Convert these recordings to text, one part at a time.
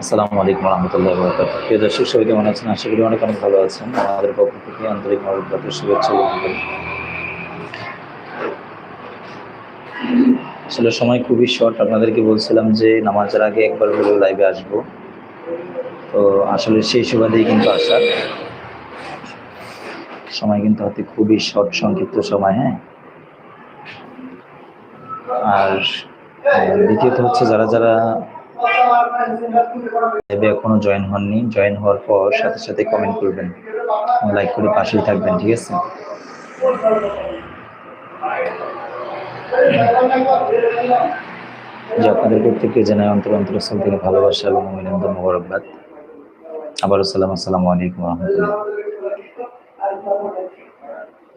আসসালামু আলাইকুম রহমতুল্লাহ বরকাত প্রিয় দর্শক, সবাই কেমন আছেন? আশা করি অনেক অনেক ভালো আছেন। আমাদের পক্ষ থেকে শুভেচ্ছা আসলে সময় খুবই শর্ট আপনাদেরকে বলছিলাম যে নামাজের আগে একবার হলেও লাইভে আসব। তো আসলে সেই সুবাদেই কিন্তু আসা সময় কিন্তু হাতে খুবই শর্ট সংক্ষিপ্ত সময় হ্যাঁ? আর দ্বিতীয়ত হচ্ছে যারা যারা এখনও জয়েন হননি জয়েন হওয়ার পর সাথে সাথে কমেন্ট করবেন লাইক করে পাশেই থাকবেন, ঠিক আছে? যে আপনাদের প্রত্যেককে জানাই অন্তর অন্তরস্থল থেকে ভালোবাসা এবং অভিনন্দন মোবারকবাদ। আবারও সালাম, আসসালামু আলাইকুম রহমতুল্লাহ।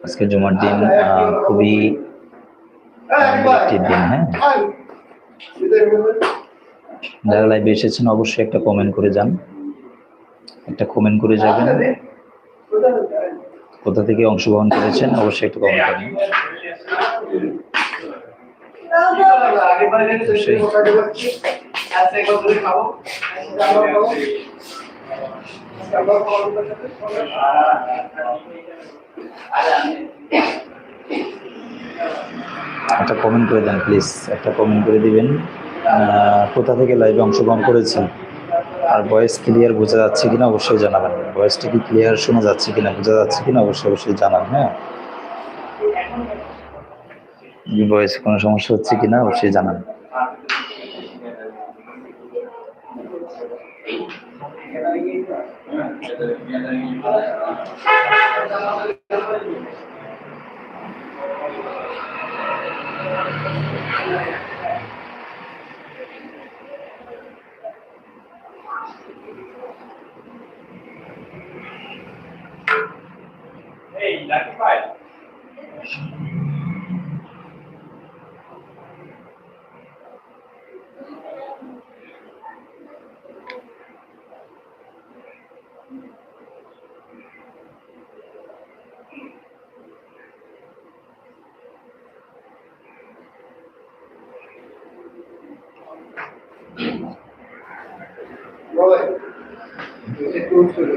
আজকে জুমার দিন খুবই দিন হ্যাঁ? যারা লাইভে এসেছেন, অবশ্যই একটা কমেন্ট করে যান। একটা কমেন্ট করে যাবেন। কোথা থেকে অংশগ্রহণ করেছেন, অবশ্যই একটা কমেন্ট করবেন একটা কমেন্ট করে দেন প্লিজ একটা কমেন্ট করে দিবেন। কোথা থেকে লাইভে অংশগ্রহণ করেছেন? আর ভয়েস ক্লিয়ার বোঝা যাচ্ছে কিনা অবশ্যই জানাবেন। ভয়েসটা কি ক্লিয়ার শোনা যাচ্ছে কিনা, বোঝা যাচ্ছে কিনা অবশ্যই অবশ্যই জানান হ্যাঁ? ভয়েস কোনো সমস্যা হচ্ছে কিনা, অবশ্যই জানান Yeah.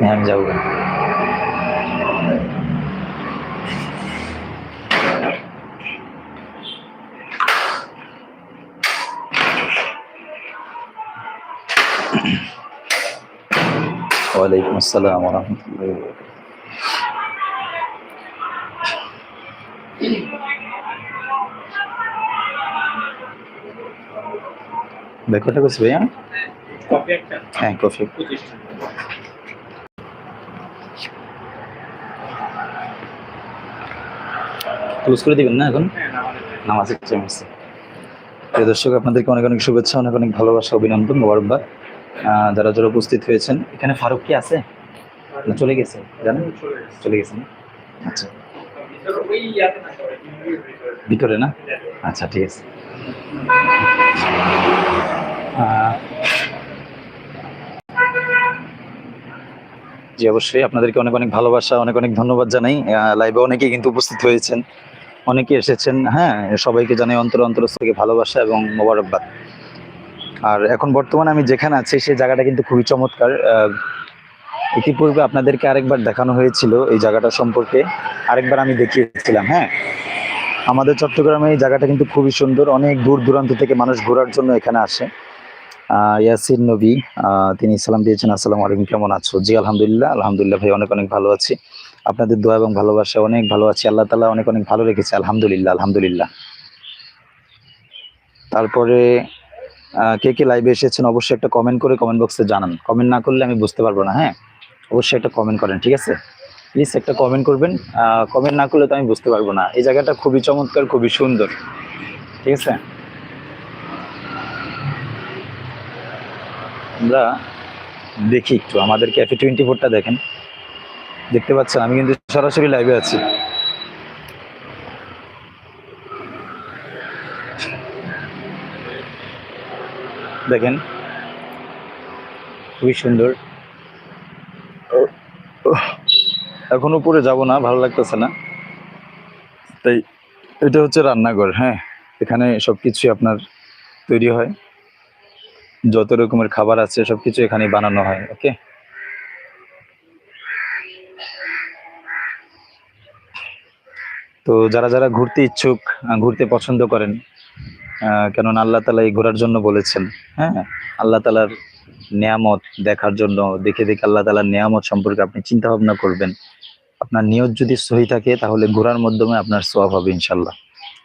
হ্যাঁ আমি যাব ওয়ালাইকুম আসসালাম রহমতুল্লাহ ব্যাকটা করছি ভাইয়া কফি একটা হ্যাঁ কফি ক্লোজ করে দিবেন না এখন? নামাজের টাইম আছে। প্রিয় দর্শক, আপনাদেরকে অনেক অনেক শুভেচ্ছা, অনেক অনেক ভালোবাসা, অভিনন্দন, মোবারকবাদ। যারা যারা উপস্থিত হয়েছেন, এখানে ফারুক কি আছে? না, চলে গেছে, জানেন? চলে গেছে। না? আচ্ছা। ভিতরে না? আচ্ছা ঠিক আছে। জি, অবশ্যই আপনাদেরকে অনেক অনেক ভালোবাসা, অনেক অনেক ধন্যবাদ জানাই। লাইভে অনেকেই কিন্তু উপস্থিত হয়েছেন। অনেকে এসেছেন হ্যাঁ সবাইকে জানাই অন্তর অন্তর থেকে ভালোবাসা এবং মোবারকবাদ। আর এখন বর্তমানে আমি যেখানে আছি সেই জায়গাটা কিন্তু খুবই চমৎকার। ইতিপূর্বে আপনাদেরকে আরেকবার দেখানো হয়েছিল এই জায়গাটা সম্পর্কে। আরেকবার আমি দেখিয়েছিলাম হ্যাঁ। আমাদের চট্টগ্রামে এই জায়গাটা কিন্তু খুবই সুন্দর। অনেক দূর দূরান্ত থেকে মানুষ ঘোরার জন্য এখানে আসে। আহ, ইয়াসিন নবী তিনি সালাম দিয়েছেন আসসালামু আলাইকুম কেমন আছো? জি আলহামদুলিল্লাহ আলহামদুলিল্লাহ ভাই অনেক অনেক ভালো আছি। আপনাদের দোয়া এবং ভালোবাসা অনেক ভালো আছি। আল্লাহ তালা অনেক অনেক ভালো রেখেছে। আলহামদুলিল্লাহ আলহামদুলিল্লাহ। তারপরে কে কে লাইভে এসেছেন অবশ্যই একটা কমেন্ট করে কমেন্ট বক্সে জানান। কমেন্ট না করলে আমি বুঝতে পারব না হ্যাঁ? অবশ্যই একটা কমেন্ট করেন, ঠিক আছে? প্লিজ একটা কমেন্ট করবেন। কমেন্ট না করলে তো আমি বুঝতে পারব না। এই জায়গাটা খুবই চমৎকার, খুবই সুন্দর। ঠিক আছে? আমরা দেখি একটু। আমাদের ক্যাফে টোয়েন্টি ফোরটা দেখেন। দেখতে পাচ্ছেন, আমি কিন্তু সরাসরি লাইভে আছি। দেখেন, খুবই সুন্দর। এখন উপরে যাব না, ভালো লাগতেছে না। তাই এটা হচ্ছে রান্নাঘর হ্যাঁ। এখানে সবকিছুই আপনার তৈরি হয়। যত রকমের খাবার আছে, সবকিছু এখানে বানানো হয় ওকে তো যারা যারা ঘুরতে ইচ্ছুক ঘুরতে পছন্দ করেন কেননা আল্লাহ তালা এই ঘোরার জন্য বলেছেন হ্যাঁ? আল্লাহ তালার নিয়ামত দেখার জন্য, দেখে দেখে আল্লাহ তালার নিয়ামত সম্পর্কে আপনি চিন্তা ভাবনা করবেন। আপনার নিয়ত যদি সহি থাকে, তাহলে ঘোরার মাধ্যমে আপনার সোয়াব হবে ইনশাল্লাহ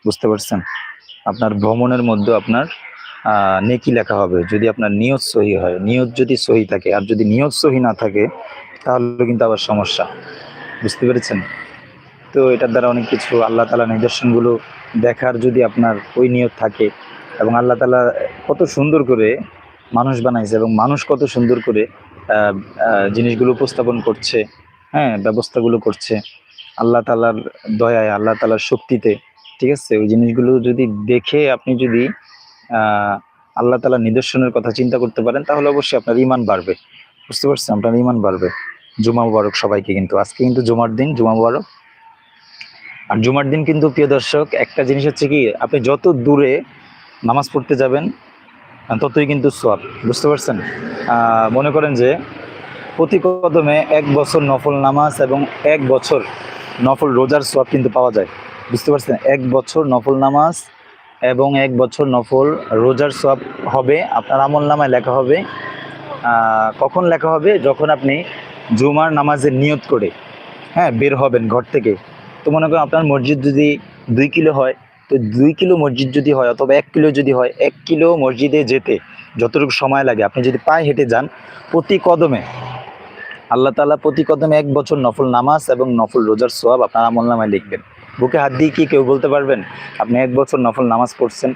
বুঝতে পারছেন? আপনার ভ্রমণের মধ্যে আপনার নেকি লেখা হবে। যদি আপনার নিয়ত সহি হয়, নিয়ত যদি সহি থাকে, আর যদি নিয়ত সহি না থাকে, তাহলে কিন্তু আবার সমস্যা। বুঝতে পেরেছেন? তো এটার দ্বারা অনেক কিছু আল্লাহ তালা নিদর্শনগুলো দেখার যদি আপনার ওই নিয়ত থাকে এবং আল্লাহ তালা কত সুন্দর করে মানুষ বানাইছে এবং মানুষ কত সুন্দর করে জিনিসগুলো উপস্থাপন করছে হ্যাঁ ব্যবস্থাগুলো করছে আল্লাহ তালার দয়ায়, আল্লাহ তালার শক্তিতে, ঠিক আছে? ওই জিনিসগুলো যদি দেখে আপনি যদি আল্লাহ তালার নিদর্শনের কথা চিন্তা করতে পারেন, তাহলে অবশ্যই আপনার ইমান বাড়বে। বুঝতে পারছেন? আপনার ইমান বাড়বে। জুমা মুবারক সবাইকে কিন্তু। আজকে কিন্তু জুমার দিন, জুমা মুবারক। আর জুমার দিন কিন্তু, প্রিয় দর্শক, একটা জিনিস হচ্ছে কি, আপনি যত দূরে নামাজ পড়তে যাবেন ততই কিন্তু সোয়াব বুঝতে পারছেন? মনে করেন যে প্রতি কদমে এক বছর নফল নামাজ এবং এক বছর নফল রোজার সোয়াব কিন্তু পাওয়া যায়, বুঝতে পারছেন? এক বছর নফল নামাজ এবং এক বছর নফল রোজার সোয়াব হবে, আপনার আমল নামায় লেখা হবে। কখন লেখা হবে? যখন আপনি জুমার নামাজের নিয়ত করে হ্যাঁ বের হবেন ঘর থেকে। তো মনে করেন আপনার মসজিদ যদি দুই কিলো হয়, তো দুই কিলো মসজিদ যদি হয় অথবা এক কিলো যদি হয়, এক কিলো মসজিদে যেতে যতটুকু সময় লাগে। আপনি যদি পায়ে হেঁটে যান, প্রতি কদমে, আল্লাহ তাআলা প্রতি কদমে এক বছর নফল নামাজ এবং নফল রোজার সোয়াব আপনার আমল নামায় লিখবেন। বুকে হাত দিয়ে কি কেউ বলতে পারবেন? আপনি এক বছর নফল নামাজ পড়ছেন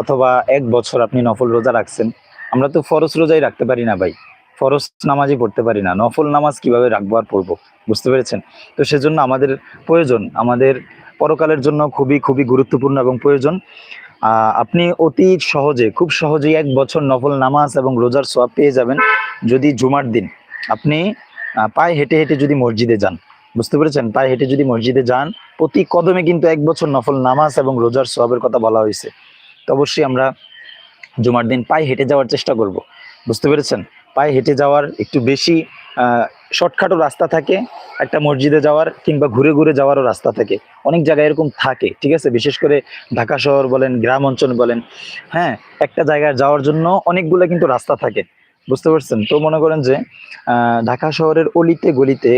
অথবা এক বছর আপনি নফল রোজা রাখছেন? আমরা তো ফরজ রোজাই রাখতে পারি না ভাই। ফরজ নামাজই পড়তে পারি না। নফল নামাজ কীভাবে রাখব আর পড়ব? বুঝতে পেরেছেন? তো সেজন্য আমাদের প্রয়োজন, আমাদের পরকালের জন্য খুবই খুবই গুরুত্বপূর্ণ এবং প্রয়োজন। আপনি অতি সহজে, খুব সহজেই এক বছর নফল নামাজ এবং রোজার সোয়াব পেয়ে যাবেন যদি জুমার দিন। আপনি পায়ে হেঁটে হেঁটে যদি মসজিদে যান, বুঝতে পেরেছেন? পায়ে হেঁটে যদি মসজিদে যান, প্রতি কদমে কিন্তু এক বছর নফল নামাজ এবং রোজার সোয়াবের কথা বলা হয়েছে। তো অবশ্যই আমরা জুমার দিন পায়ে হেঁটে যাওয়ার চেষ্টা করব। বুঝতে পেরেছেন? পায়ে হেঁটে যাওয়ার একটু বেশি শর্টকাটও রাস্তা থাকে, একটা মসজিদে যাওয়ার কিংবা ঘুরে ঘুরে যাওয়ারও রাস্তা থাকে। অনেক জায়গায় এরকম থাকে, ঠিক আছে? বিশেষ করে ঢাকা শহর বলেন, গ্রাম অঞ্চল বলেন হ্যাঁ? একটা জায়গায় যাওয়ার জন্য অনেকগুলো কিন্তু রাস্তা থাকে। বুঝতে পারছেন? তো মনে করেন যে ঢাকা শহরের অলিতে গলিতে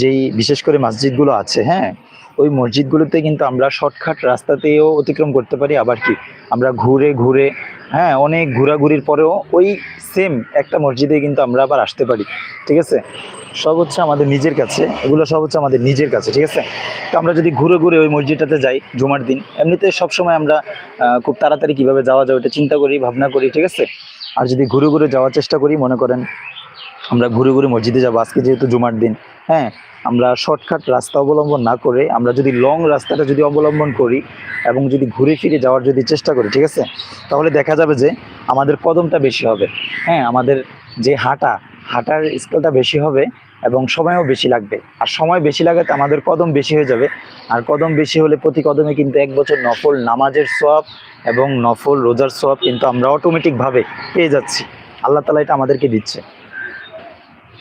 যেই বিশেষ করে মসজিদগুলো আছে হ্যাঁ? ওই মসজিদগুলোতে কিন্তু আমরা শর্টকাট রাস্তাতেও অতিক্রম করতে পারি। আবার কি? আমরা ঘুরে ঘুরে হ্যাঁ অনেক ঘোরাঘুরির পরেও ওই সেম একটা মসজিদে কিন্তু আমরা আবার আসতে পারি। ঠিক আছে? সব হচ্ছে আমাদের নিজের কাছে। এগুলো সব হচ্ছে আমাদের নিজের কাছে। ঠিক আছে? তো আমরা যদি ঘুরে ঘুরে ওই মসজিদটাতে যাই জুমার দিন, এমনিতে সবসময় আমরা খুব তাড়াতাড়ি কীভাবে যাওয়া যায় ওটা চিন্তা করি, ভাবনা করি। ঠিক আছে? আর যদি ঘুরে ঘুরে যাওয়ার চেষ্টা করি, মনে করেন আমরা ঘুরে ঘুরে মসজিদে যাব, আজকে যেহেতু জুমার দিন হ্যাঁ আমরা শর্টকাট রাস্তা অবলম্বন না করে, আমরা যদি লং রাস্তাটা যদি অবলম্বন করি এবং যদি ঘুরে ফিরে যাওয়ার যদি চেষ্টা করি, ঠিক আছে? তাহলে দেখা যাবে যে আমাদের কদমটা বেশি হবে। হ্যাঁ আমাদের যে হাঁটা, হাঁটার স্কেলটা বেশি হবে এবং সময়ও বেশি লাগবে। আর সময় বেশি লাগাতে আমাদের কদম বেশি হয়ে যাবে। আর কদম বেশি হলে প্রতি কদমে কিন্তু এক বছর নফল নামাজের সব এবং নফল রোজার সব কিন্তু আমরা অটোমেটিকভাবে পেয়ে যাচ্ছি। আল্লাহ তালা এটা আমাদেরকে দিচ্ছে।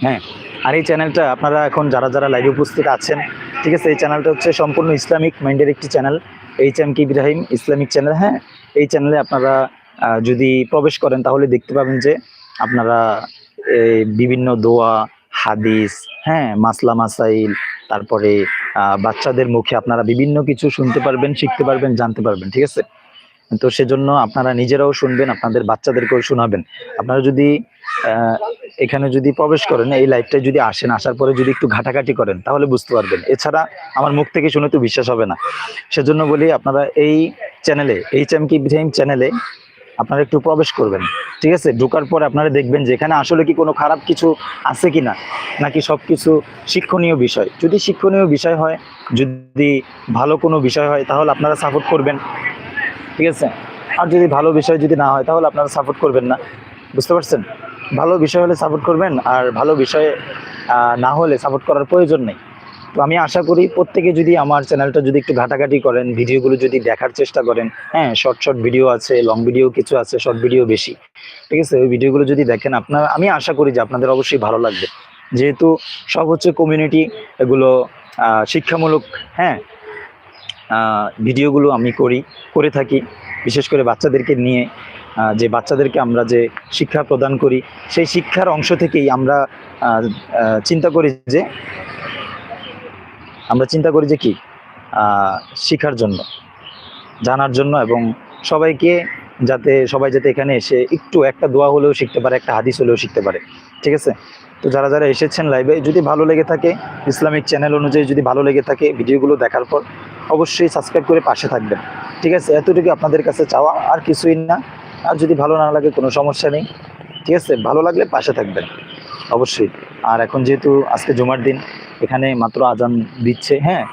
হ্যাঁ আর এই চ্যানেলটা আপনারা এখন যারা যারা লাইভে উপস্থিত আছেন, ঠিক আছে, এই চ্যানেলটা হচ্ছে সম্পূর্ণ ইসলামিক মাইন্ডের একটি channel H M K Ibrahim Islamic channel. হ্যাঁ এই চ্যানেলে আপনারা যদি প্রবেশ করেন তাহলে দেখতে পাবেন যে আপনারা বিভিন্ন দোয়া, হাদিস হ্যাঁ মাসলা মাসাইল, তারপরে বাচ্চাদের মুখে আপনারা বিভিন্ন কিছু শুনতে পারবেন, শিখতে পারবেন, জানতে পারবেন, ঠিক আছে? তো সেজন্য আপনারা নিজেরাও শুনবেন, আপনাদের বাচ্চাদেরকেও শোনাবেন। আপনারা যদি এখানে যদি প্রবেশ করেন, এই লাইভটায় যদি আসেন, আসার পরে যদি একটু ঘাটাঘাটি করেন, তাহলে বুঝতে পারবেন। এছাড়া আমার মুখ থেকে শুনে তো বিশ্বাস হবে না। সেজন্য বলি, আপনারা এই চ্যানেলে এইচ এম কি ইব্রাহিম চ্যানেলে আপনারা একটু প্রবেশ করবেন। ঠিক আছে? ঢোকার পরে আপনারা দেখবেন যে এখানে আসলে কি কোনো খারাপ কিছু আছে কি না নাকি সব কিছু শিক্ষণীয় বিষয়। যদি শিক্ষণীয় বিষয় হয়, যদি ভালো কোনো বিষয় হয়, তাহলে আপনারা সাপোর্ট করবেন। ঠিক আছে? আর যদি ভালো বিষয় যদি না হয়, তাহলে আপনারা সাপোর্ট করবেন না। বুঝতে পারছেন? ভালো বিষয় হলে সাপোর্ট করবেন, আর ভালো বিষয়ে না হলে সাপোর্ট করার প্রয়োজন নেই। তো আমি আশা করি প্রত্যেকে যদি আমার চ্যানেলটা যদি একটু ঘাটাঘাটি করেন, ভিডিওগুলো যদি দেখার চেষ্টা করেন হ্যাঁ শর্ট শর্ট ভিডিও আছে লং ভিডিও কিছু আছে শর্ট ভিডিও বেশি, ঠিক আছে? ওই ভিডিওগুলো যদি দেখেন, আপনার, আমি আশা করি যে আপনাদের অবশ্যই ভালো লাগবে। যেহেতু সব হচ্ছে কমিউনিটি এগুলো শিক্ষামূলক হ্যাঁ ভিডিওগুলো আমি করি, করে থাকি। বিশেষ করে বাচ্চাদেরকে নিয়ে যে বাচ্চাদেরকে আমরা যে শিক্ষা প্রদান করি, সেই শিক্ষার অংশ থেকেই আমরা চিন্তা করি যে, আমরা চিন্তা করি যে কি শিখার জন্য, জানার জন্য এবং সবাইকে যাতে, সবাই যাতে এখানে এসে একটু একটা দোয়া হলেও শিখতে পারে, একটা হাদিস হলেও শিখতে পারে। ঠিক আছে? তো যারা যারা এসেছেন লাইভে যদি ভালো লেগে থাকে, ইসলামিক চ্যানেল অনুযায়ী যদি ভালো লেগে থাকে ভিডিওগুলো দেখার পর, অবশ্যই সাবস্ক্রাইব করে পাশে থাকবেন। ঠিক আছে? এতটুকু আপনাদের কাছে চাওয়া, আর কিছুই না। আর যদি ভালো না লাগে, কোনো সমস্যা নেই। ঠিক আছে? ভালো লাগলে পাশে থাকবেন, অবশ্যই। আর এখন যেহেতু আজকে জুমার দিন, এখানে মাত্র আজান দিচ্ছে হ্যাঁ?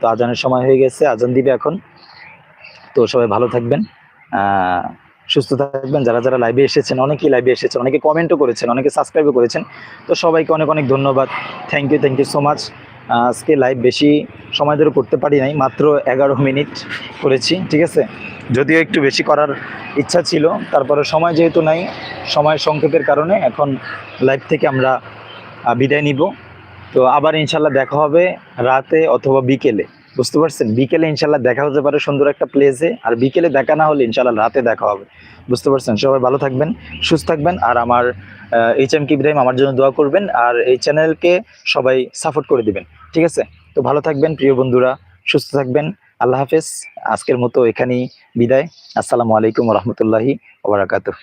তো আজানের সময় হয়ে গেছে, আজান দিবে এখন। তো সবাই ভালো থাকবেন। সুস্থ থাকবেন। যারা যারা লাইভে এসেছেন, অনেকেই লাইভে এসেছেন, অনেকে কমেন্টও করেছেন, অনেকে সাবস্ক্রাইবও করেছেন। তো সবাইকে অনেক অনেক ধন্যবাদ। Thank you thank you so much আজকে লাইভ বেশি সময় ধরে করতে পারি নাই, মাত্র এগারো মিনিট করেছি, ঠিক আছে? যদিও একটু বেশি করার ইচ্ছা ছিল তারপরে সময় যেহেতু নাই সময় সংক্ষেপের কারণে এখন লাইভ থেকে আমরা বিদায় নিব। তো আবার ইনশাল্লাহ দেখা হবে রাতে অথবা বিকেলে। বুঝতে পারছেন? বিকেলে ইনশাল্লাহ দেখা হতে পারে সুন্দর একটা প্লেসে আর বিকেলে দেখা না হলে ইনশাল্লাহ রাতে দেখা হবে। বুঝতে পারছেন? সবাই ভালো থাকবেন, সুস্থ থাকবেন। আর আমার এইচ এম কি ইব্রাহিম আমার জন্য দোয়া করবেন। আর এই চ্যানেলকে সবাই সাপোর্ট করে দিবেন। ঠিক আছে? তো ভালো থাকবেন, প্রিয় বন্ধুরা। সুস্থ থাকবেন। আল্লাহ হাফেজ। আজকের মতো এখানেই বিদায়। আসসালামু আলাইকুম রহমতুল্লাহি ওবরাকাতুহ